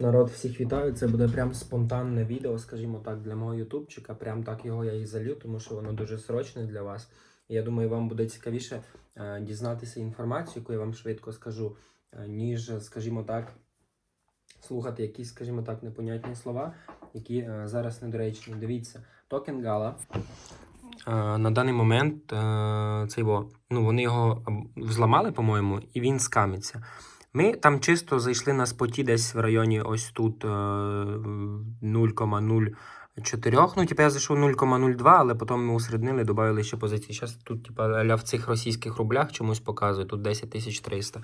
Народ, всіх вітаю. Це буде прям спонтанне відео, скажімо так, для мого ютубчика. Прям так його я і залью, тому що воно дуже срочне для вас. Я думаю, вам буде цікавіше е, дізнатися інформацію, яку я вам швидко скажу, е, ніж, скажімо так, слухати якісь, скажімо так, непонятні слова, які е, зараз недоречні. Дивіться, токен Гала. На даний момент цей ну, вони його взламали, по-моєму, і він скамиться. Ми там чисто зайшли на споті десь в районі ось тут е, 0,04. Ну, типу я зайшов 0,02, але потім ми усереднили, додали ще позиції. Зараз тут, типу, аля в цих російських рублях чомусь показує, тут 10 300.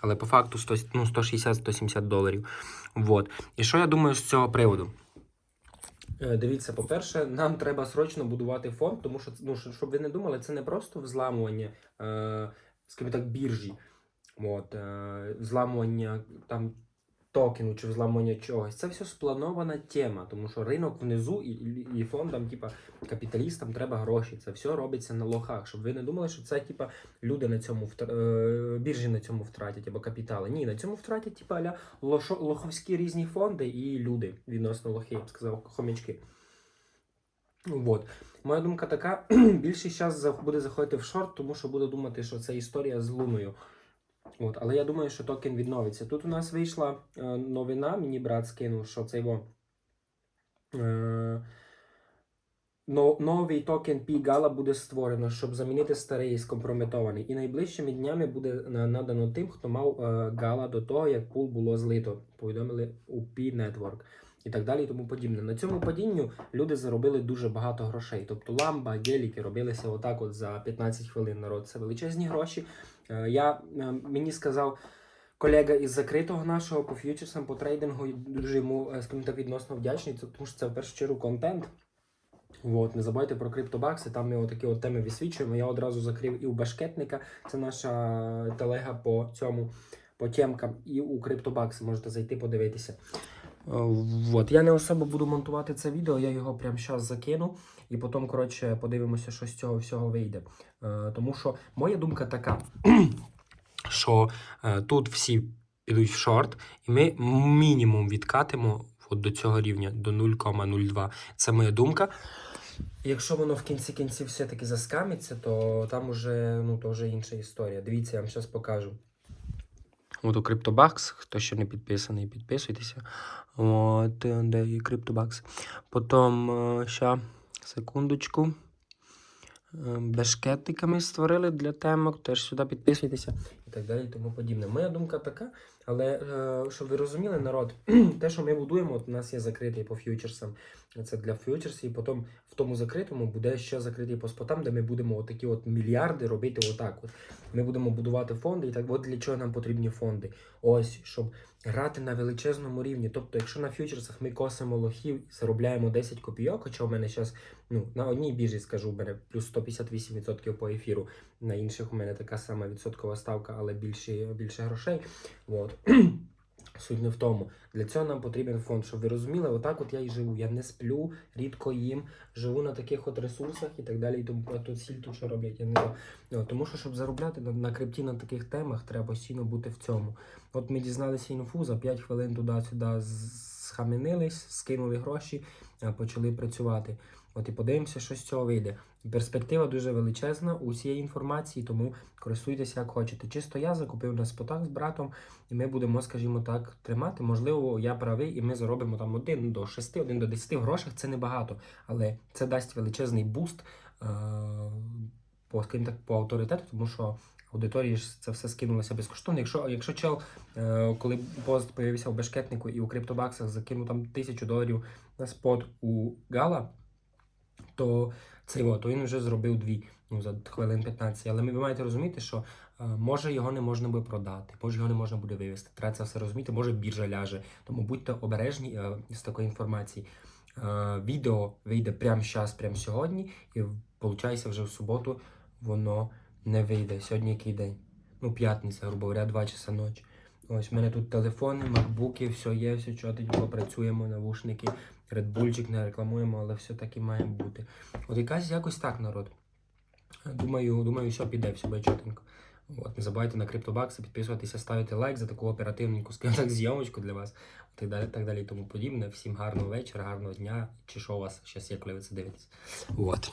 Але по факту 100, ну, 160-170 доларів. Вот. І що я думаю з цього приводу? Е, Дивіться, по-перше, нам треба срочно будувати фонд, тому що ну, щоб ви не думали, це не просто взламування, е, скажімо так, біржі, от, е, взламування там токену чи взламування чогось. Це все спланована тема, тому що ринок внизу і, і, фондам, типа капіталістам треба гроші. Це все робиться на лохах, щоб ви не думали, що це типа люди на цьому втр... е, біржі на цьому втратять або капітали. Ні, на цьому втратять типа аля лоховські різні фонди і люди відносно лохи, я б сказав, хомячки. Вот. Моя думка така: більшість час буде заходити в шорт, тому що буде думати, що це історія з луною. От, але я думаю, що токен відновиться. Тут у нас вийшла е, новина, мені брат скинув, що цей во, Е, но, новий токен P Gala буде створено, щоб замінити старий скомпрометований. І найближчими днями буде надано тим, хто мав е, Gala до того, як пул було злито. Повідомили у P Network. І так далі, і тому подібне. На цьому падінню люди заробили дуже багато грошей. Тобто ламба, геліки робилися отак от за 15 хвилин. Народ це величезні гроші. Е, Я е, мені сказав колега із закритого нашого по ф'ючерсам, по трейдингу, дуже йому е, скажімо так, відносно вдячний, тому що це в першу чергу контент. От, не забувайте про криптобакси, там ми отакі от теми висвічуємо. Я одразу закрив і у Башкетника, це наша телега по цьому, по темкам, і у криптобакси можете зайти подивитися. Е, Вот. Я не особо буду монтувати це відео, я його прямо зараз закину, і потім, коротше, подивимося, що з цього всього вийде. Е, тому що моя думка така, що е, тут всі підуть в шорт, і ми мінімум відкатимо от до цього рівня, до 0,02. Це моя думка. Якщо воно в кінці кінців все-таки заскамиться, то там уже ну, то вже інша історія. Дивіться, я вам зараз покажу. От у CryptoBucks, хто ще не підписаний, підписуйтеся. От, е, де є CryptoBucks. Потім, е, ще, секундочку. Бешкетиками створили для темок, теж сюди підписуйтеся і так далі, і тому подібне. Моя думка така, але е, щоб ви розуміли, народ, те, що ми будуємо, от у нас є закритий по фьючерсам, це для фьючерсів, і потім в тому закритому буде ще закритий по спотам, де ми будемо отакі от мільярди робити отак. От. Ми будемо будувати фонди, і так от для чого нам потрібні фонди? Ось, щоб грати на величезному рівні. Тобто, якщо на фьючерсах ми косимо лохів заробляємо 10 копійок, хоча у мене зараз ну, на одній біржі, скажу, у мене плюс 158% по ефіру, на інших у мене така сама відсоткова ставка, але більше, більше грошей. От. Суть не в тому. Для цього нам потрібен фонд, щоб ви розуміли, отак от я і живу. Я не сплю, рідко їм, живу на таких от ресурсах і так далі. І тому тут сіль тут що роблять, я не знаю. Тому що, щоб заробляти на, на крипті на таких темах, треба постійно бути в цьому. От ми дізналися інфу, за 5 хвилин туди-сюди схаменились, скинули гроші, почали працювати. От і подивимося, що з цього вийде. Перспектива дуже величезна у цієї інформації, тому користуйтеся як хочете. Чисто я закупив на спотах з братом, і ми будемо, скажімо так, тримати. Можливо, я правий, і ми заробимо там 1 до 6, 1 до 10 в грошах. Це небагато, але це дасть величезний буст е- по, скажімо так, по авторитету, тому що аудиторії ж це все скинулося безкоштовно. Якщо, якщо чел, е, коли пост появився в бешкетнику і у криптобаксах закинув там тисячу доларів на спот у Гала, то цей от, він вже зробив дві ну, за хвилин 15. Але ви маєте розуміти, що е, може його не можна буде продати, може його не можна буде вивезти. Треба це все розуміти, може біржа ляже. Тому будьте обережні е, з такої інформації. Е, відео вийде прямо зараз, прямо сьогодні, і виходить, вже в суботу воно не вийде. Сьогодні який день? Ну, п'ятниця, грубо говоря, 2 часа ночі. Ось в мене тут телефони, макбуки, все є, все чотенько, працюємо, навушники, редбульчик не рекламуємо, але все таки має бути. От якась якось так, народ. Думаю, думаю, все піде, все буде чотенько. От, не забувайте на криптобакси підписуватися, ставити лайк за таку оперативненьку, так, зйомочку для вас. Так далі, так далі і тому подібне. Всім гарного вечора, гарного дня. Чи що у вас зараз є, ви це дивитесь. От.